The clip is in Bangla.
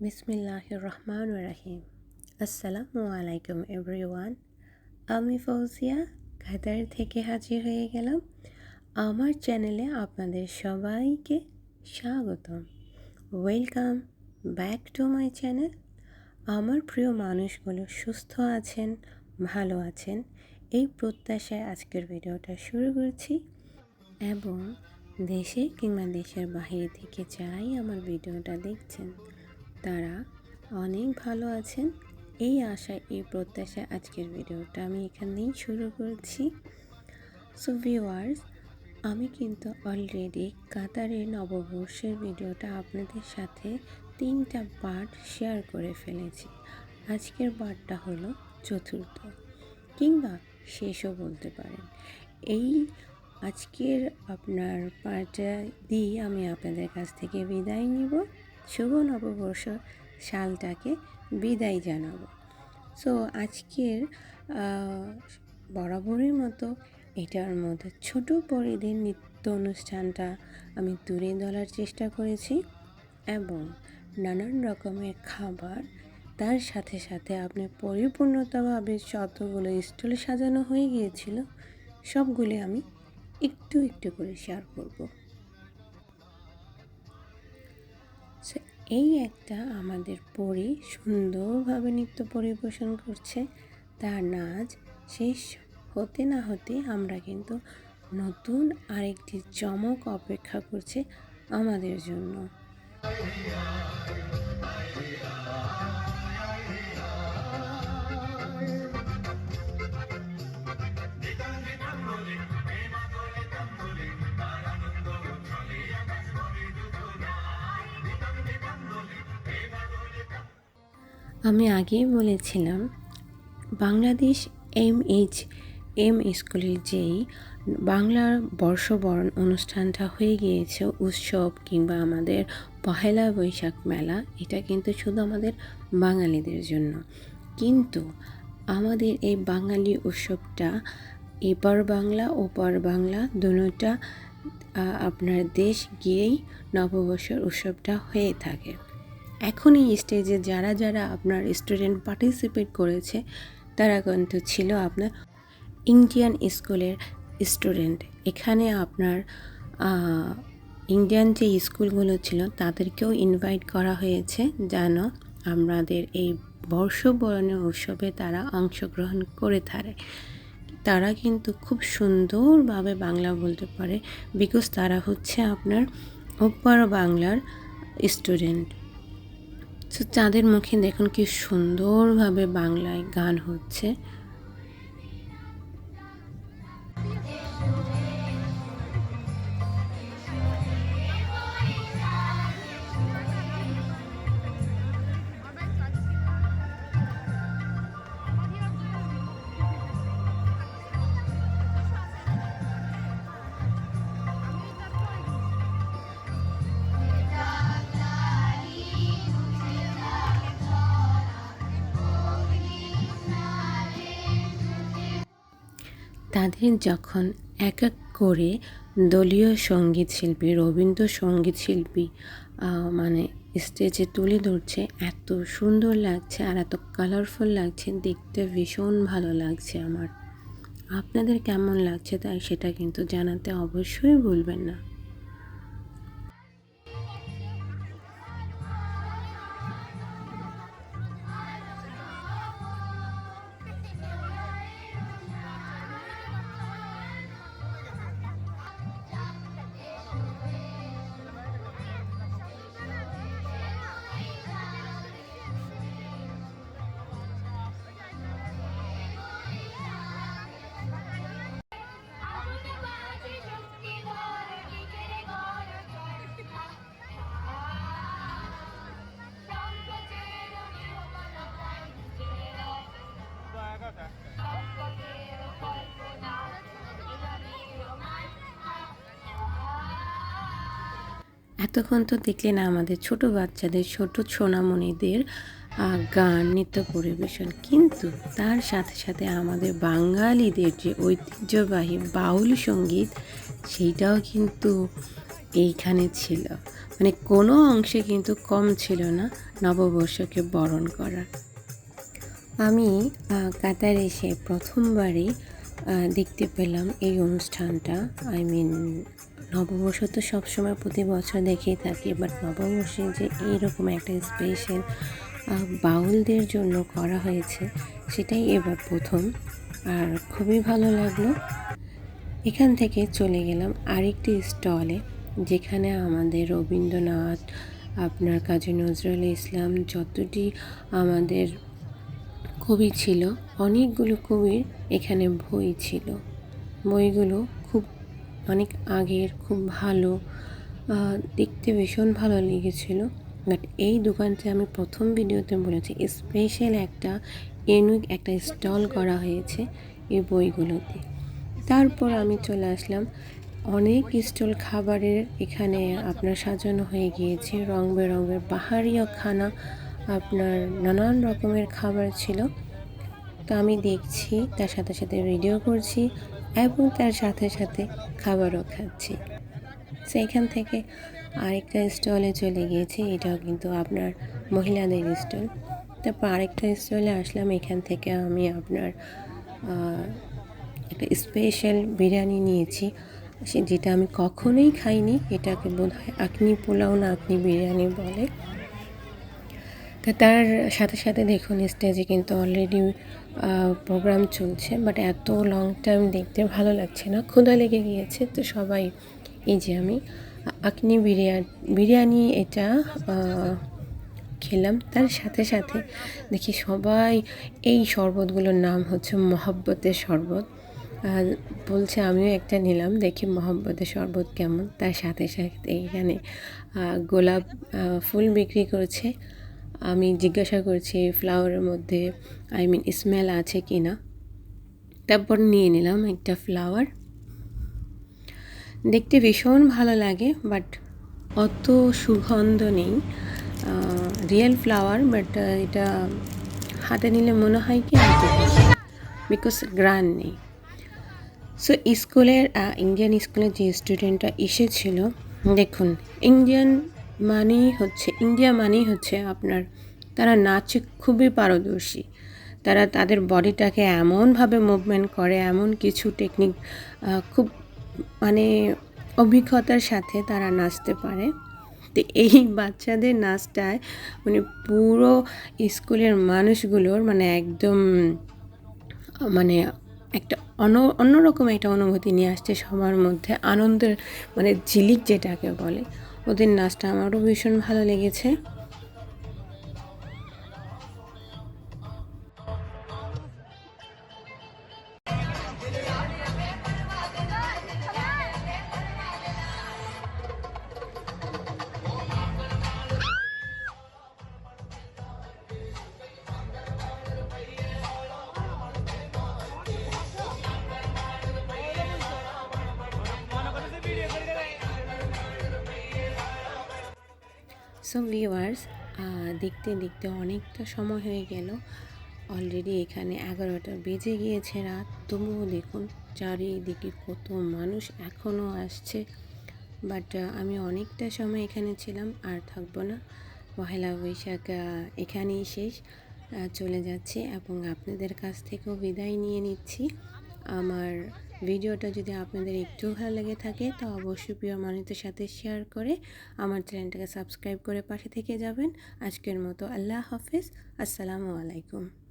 বিসমিল্লাহ রহমান রাহিম আসসালামু আলাইকুম এভরিওয়ান আমি ফৌজিয়া কাতার থেকে হাজির হয়ে গেলাম। আমার চ্যানেলে আপনাদের সবাইকে স্বাগতম। Welcome back to my channel আমার প্রিয় মানুষগুলো সুস্থ আছেন, ভালো আছেন। এই প্রত্যাশায় আজকের ভিডিওটা শুরু করছি। এবং দেশে কিংবা দেশের বাইরে থেকে যারাই আমার ভিডিওটা দেখছেন, তারা অনেক ভালো আছেন। এই আশায়, এই প্রত্যাশায় আজকের ভিডিওটা আমি এখানেই শুরু করছি। সো ভিওয়ার্স আমি কিন্তু অলরেডি কাতারের নববর্ষের ভিডিওটা আপনাদের সাথে তিনটা পার্ট শেয়ার করে ফেলেছি। আজকের পার্টটা হলো চতুর্থ। কিংবা শেষও বলতে পারেন। এই আজকের আপনার পার্টটা দিয়ে আমি আপনাদের কাছ থেকে বিদায় নিব। শুভ নববর্ষ সালটাকে বিদায় জানাব। সো আজকের বরাবরের মতো এটার মধ্যে ছোট পরিধির নৃত্য অনুষ্ঠানটা আমি তুলে ধরার চেষ্টা করেছি এবং নানান রকমের খাবার তার সাথে সাথে আপনি পরিপূর্ণতাভাবে যতগুলো স্টল সাজানো হয়ে গিয়েছিল, সবগুলি আমি একটু একটু করে শেয়ার করব। এই একটা আমাদের পরি সুন্দরভাবে নৃত্য পরিবেশন করছে। তার নাচ শেষ হতে না হতে আমরা কিন্তু নতুন আরেকটি চমক অপেক্ষা করছে আমাদের জন্য। আমি আগেই বলেছিলাম, বাংলাদেশ এম এইচ এম স্কুলের যেই বাংলার বর্ষবরণ অনুষ্ঠানটা হয়ে গিয়েছে, উৎসব কিংবা আমাদের পহেলা বৈশাখ মেলা, এটা কিন্তু শুধু আমাদের বাঙালিদের জন্য। কিন্তু আমাদের এই বাঙালি উৎসবটা এপার বাংলা, ওপার বাংলা দুটা আপনার দেশ গিয়েই নববর্ষের উৎসবটা হয়ে থাকে। এখন এই স্টেজে যারা যারা আপনার স্টুডেন্ট পার্টিসিপেট করেছে, তারা কিন্তু ছিল আপনার ইন্ডিয়ান স্কুলের স্টুডেন্ট এখানে আপনার ইন্ডিয়ান যে স্কুলগুলো ছিল, তাদেরকেও ইনভাইট করা হয়েছে যেন আমাদের এই বর্ষবরণের উৎসবে তারা অংশগ্রহণ করে থাকে। তারা কিন্তু খুব সুন্দরভাবে বাংলা বলতে পারে বিকজ তারা হচ্ছে আপনার ওপার বাংলার স্টুডেন্ট তো চাঁদের মুখে দেখুন কি সুন্দরভাবে বাংলায় গান হচ্ছে। তাদের যখন এক এক করে দলীয় সংগীত শিল্পী রবীন্দ্রসঙ্গীত শিল্পী মানে স্টেজে তুলে ধরছে, এত সুন্দর লাগছে আর এত কালারফুল লাগছে, দেখতে ভীষণ ভালো লাগছে আমার। আপনাদের কেমন লাগছে তাই সেটা কিন্তু জানাতে অবশ্যই ভুলবেন না। এতক্ষণ তো দেখলেন আমাদের ছোট বাচ্চাদের, ছোট সোনামণিদের গান, নৃত্য পরিবেশন। কিন্তু তার সাথে সাথে আমাদের বাঙালিদের যে ঐতিহ্যবাহী বাউল সংগীত, সেইটাও কিন্তু এইখানে ছিল। মানে কোনো অংশে কিন্তু কম ছিল না নববর্ষকে বরণ করার। আমি কাতারে এসে প্রথমবারই দেখতে পেলাম এই অনুষ্ঠানটা। আই মিন নববর্ষ তো সবসময় প্রতি বছর দেখেই থাকি বাট নববর্ষে যে এইরকম একটা স্পেশাল বাউলদের জন্য করা হয়েছে, সেটাই এবার প্রথম, আর খুবই ভালো লাগল। এখান থেকে চলে গেলাম আরেকটি স্টলে যেখানে আমাদের রবীন্দ্রনাথ, আপনার কাজী নজরুল ইসলাম, যতটি আমাদের কবি ছিল, অনেকগুলো কবির এখানে বই ছিল। বইগুলো অনেক আগের, খুব ভালো দেখতে ভীষণ ভালো লেগেছিল। বাট এই দোকানটি আমি প্রথম ভিডিওতে বলেছি স্পেশাল একটা ইউনিক একটা স্টল করা হয়েছে এই বইগুলোতে। তারপর আমি চলে আসলাম, অনেক স্টল খাবারের এখানে আপনার সাজানো হয়ে গিয়েছে রং বেরঙের পাহাড়িও খানা আপনার নানান রকমের খাবার ছিল। তো আমি দেখছি, তার সাথে সাথে ভিডিও করছি এবং তার সাথে সাথে খাবারও খাচ্ছি। সেইখান থেকে আরেকটা স্টলে চলে গিয়েছি, এটাও কিন্তু আপনার মহিলাদের স্টল। তারপর আরেকটা স্টলে আসলাম, এখান থেকে আমি আপনার একটা স্পেশাল বিরিয়ানি নিয়েছি। সে যেটা আমি কখনোই খাইনি, এটাকে বোধ হয় আকনি পোলাও না আকনি বিরিয়ানি বলে। তার সাথে সাথে দেখুন স্টেজে কিন্তু অলরেডি প্রোগ্রাম চলছে বাট এত লং টাইম দেখতে ভালো লাগছে না। ক্ষুধা লেগে গিয়েছে, তো সবাই, এই যে আমি আকনি বিরিয়ানি বিরিয়ানি এটা খেলাম। তার সাথে সাথে দেখি সবাই, এই শরবতগুলোর নাম হচ্ছে মহব্বতের শরবত। বলছে আমিও একটা নিলাম, দেখি মহব্বতের শরবত কেমন। তার সাথে সাথে এখানে গোলাপ ফুল বিক্রি করছে। আমি জিজ্ঞাসা করছি ফ্লাওয়ারের মধ্যে আই মিন স্মেল আছে কি না? তারপর নিয়ে নিলাম একটা ফ্লাওয়ার দেখতে ভীষণ ভালো লাগে বাট অত সুগন্ধ নেই। রিয়েল ফ্লাওয়ার বাট এটা হাতে নিলে মনে হয় কি বিকজ গ্রান নেই। সো স্কুলের ইন্ডিয়ান স্কুলের যে স্টুডেন্টরা এসেছিল, দেখুন ইন্ডিয়ান মানেই হচ্ছে ইন্ডিয়া মানেই হচ্ছে আপনার, তারা নাচে খুবই পারদর্শী। তারা তাদের বডিটাকে এমনভাবে মুভমেন্ট করে, এমন কিছু টেকনিক খুব মানে অভিজ্ঞতার সাথে তারা নাচতে পারে। তো এই বাচ্চাদের নাচটায় মানে পুরো স্কুলের মানুষগুলোর মানে একদম মানে একটা অন্য অন্যরকম একটা অনুভূতি নিয়ে আসছে সবার মধ্যে, আনন্দের মানে ঝিলিক যেটাকে বলে। ওদের নাচটা আমারও ভীষণ ভালো লেগেছে। সো ভিউয়ার্স দেখতে দেখতে অনেকটা সময় হয়ে গেল। অলরেডি এখানে এগারোটা বেজে গিয়েছে রাত। তবুও দেখুন, চারিদিকে কত মানুষ এখনও আসছে। বাট আমি অনেকটা সময় এখানে ছিলাম, আর থাকব না। পহেলা বৈশাখ এখানেই শেষ। চলে যাচ্ছি এবং আপনাদের কাছ থেকেও বিদায় নিয়ে নিচ্ছি। আমার ভিডিওটা যদি আপনাদের একটু ভালো লেগে থাকে, তো অবশ্যই প্রিয় মানুষদের সাথে শেয়ার করে আমার চ্যানেলটাকে সাবস্ক্রাইব করে পাশে থেকে যাবেন। আজকের মতো আল্লাহ হাফিজ, আসসালামু আলাইকুম।